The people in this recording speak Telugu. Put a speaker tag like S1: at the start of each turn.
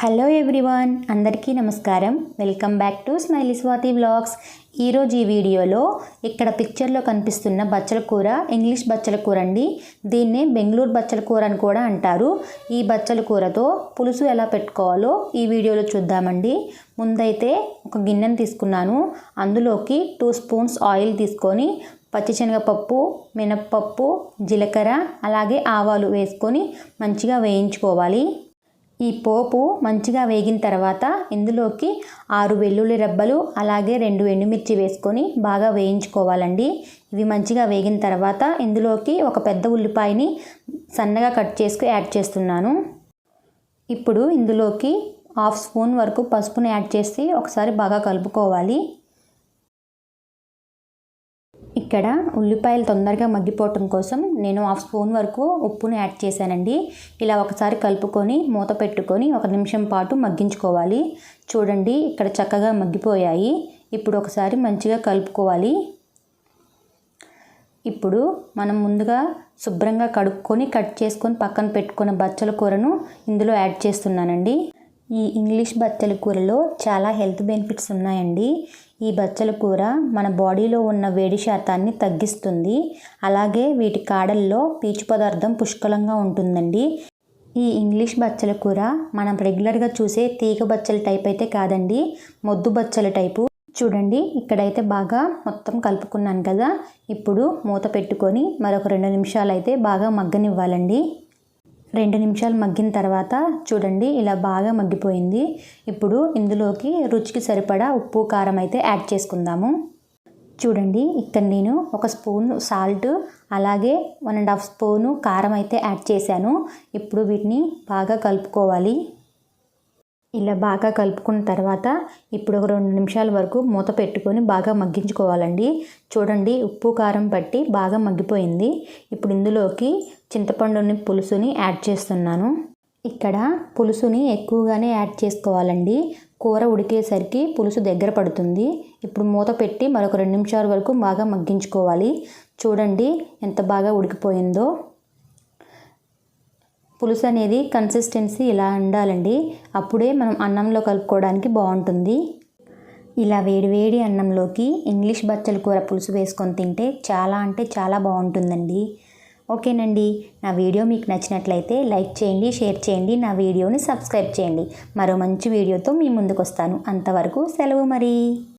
S1: హలో ఎవ్రీవన్ అందరికీ నమస్కారం. Welcome back to smiley Swathi vlogs ఈరోజు ఈ వీడియోలో ఇక్కడ పిక్చర్లో కనిపిస్తున్న బచ్చల కూర ఇంగ్లీష్ బచ్చల కూర అండి. దీన్నే బెంగళూరు బచ్చల కూర అని కూడా అంటారు. ఈ బచ్చల కూరతో పులుసు ఎలా పెట్టుకోవాలో ఈ వీడియోలో చూద్దామండి. ముందైతే ఒక గిన్నెను తీసుకున్నాను. అందులోకి టూ స్పూన్స్ ఆయిల్ తీసుకొని పచ్చిశనగపప్పు మినప్పప్పు జీలకర్ర అలాగే ఆవాలు వేసుకొని మంచిగా వేయించుకోవాలి. ఈ పోపు మంచిగా వేగిన తర్వాత ఇందులోకి ఆరు వెల్లుల్లి రెబ్బలు అలాగే రెండు ఎండుమిర్చి వేసుకొని బాగా వేయించుకోవాలండి. ఇవి మంచిగా వేగిన తర్వాత ఇందులోకి ఒక పెద్ద ఉల్లిపాయని సన్నగా కట్ చేసుకు యాడ్ చేస్తున్నాను. ఇప్పుడు ఇందులోకి హాఫ్ స్పూన్ వరకు పసుపుని యాడ్ చేసి ఒకసారి బాగా కలుపుకోవాలి. ఇక్కడ ఉల్లిపాయలు తొందరగా మగ్గిపోవటం కోసం నేను హాఫ్ స్పూన్ వరకు ఉప్పును యాడ్ చేశానండి. ఇలా ఒకసారి కలుపుకొని మూత పెట్టుకొని ఒక నిమిషం పాటు మగ్గించుకోవాలి. చూడండి ఇక్కడ చక్కగా మగ్గిపోయాయి. ఇప్పుడు ఒకసారి మంచిగా కలుపుకోవాలి. ఇప్పుడు మనం ముందుగా శుభ్రంగా కడుక్కొని కట్ చేసుకొని పక్కన పెట్టుకున్న బచ్చల కూరను ఇందులో యాడ్ చేస్తున్నానండి. ఈ ఇంగ్లీష్ బచ్చల కూరలో చాలా హెల్త్ బెనిఫిట్స్ ఉన్నాయండి. ఈ బచ్చల కూర మన బాడీలో ఉన్న వేడి శాతాన్ని తగ్గిస్తుంది. అలాగే వీటి కాడల్లో పీచు పదార్థం పుష్కలంగా ఉంటుందండి. ఈ ఇంగ్లీష్ బచ్చల కూర మనం రెగ్యులర్గా చూసే తీగ బచ్చల టైప్ అయితే కాదండి. మొద్దు బచ్చల టైపు. చూడండి ఇక్కడైతే బాగా మొత్తం కలుపుకున్నాను కదా. ఇప్పుడు మూత పెట్టుకొని మరొక రెండు నిమిషాలు అయితే బాగా మగ్గనివ్వాలండి. రెండు నిమిషాలు మగ్గిన తర్వాత చూడండి ఇలా బాగా మగ్గిపోయింది. ఇప్పుడు ఇందులోకి రుచికి సరిపడా ఉప్పు కారం అయితే యాడ్ చేసుకుందాము. చూడండి ఇక్కడ నేను ఒక స్పూన్ సాల్ట్ అలాగే వన్ అండ్ హాఫ్ స్పూను కారం అయితే యాడ్ చేశాను. ఇప్పుడు వీటిని బాగా కలుపుకోవాలి. ఇలా బాగా కలుపుకున్న తర్వాత ఇప్పుడు ఒక రెండు నిమిషాల వరకు మూత పెట్టుకొని బాగా మగ్గించుకోవాలండి. చూడండి ఉప్పు కారం పట్టి బాగా మగ్గిపోయింది. ఇప్పుడు ఇందులోకి చింతపండుని పులుసుని యాడ్ చేస్తున్నాను. ఇక్కడ పులుసుని ఎక్కువగానే యాడ్ చేసుకోవాలండి. కూర ఉడికేసరికి పులుసు దగ్గర పడుతుంది. ఇప్పుడు మూత పెట్టి మరొక రెండు నిమిషాల వరకు బాగా మగ్గించుకోవాలి. చూడండి ఎంత బాగా ఉడికిపోయిందో. పులుసు అనేది కన్సిస్టెన్సీ ఇలా ఉండాలండి. అప్పుడే మనం అన్నంలో కలుపుకోవడానికి బాగుంటుంది. ఇలా వేడివేడి అన్నంలోకి ఇంగ్లీష్ బచ్చల కూర పులుసు వేసుకొని తింటే చాలా అంటే చాలా బాగుంటుందండి. ఓకేనండి. నా వీడియో మీకు నచ్చినట్లయితే లైక్ చేయండి షేర్ చేయండి నా వీడియోని సబ్స్క్రైబ్ చేయండి. మరో మంచి వీడియోతో మీ ముందుకు వస్తాను అంతవరకు సెలవు మరి.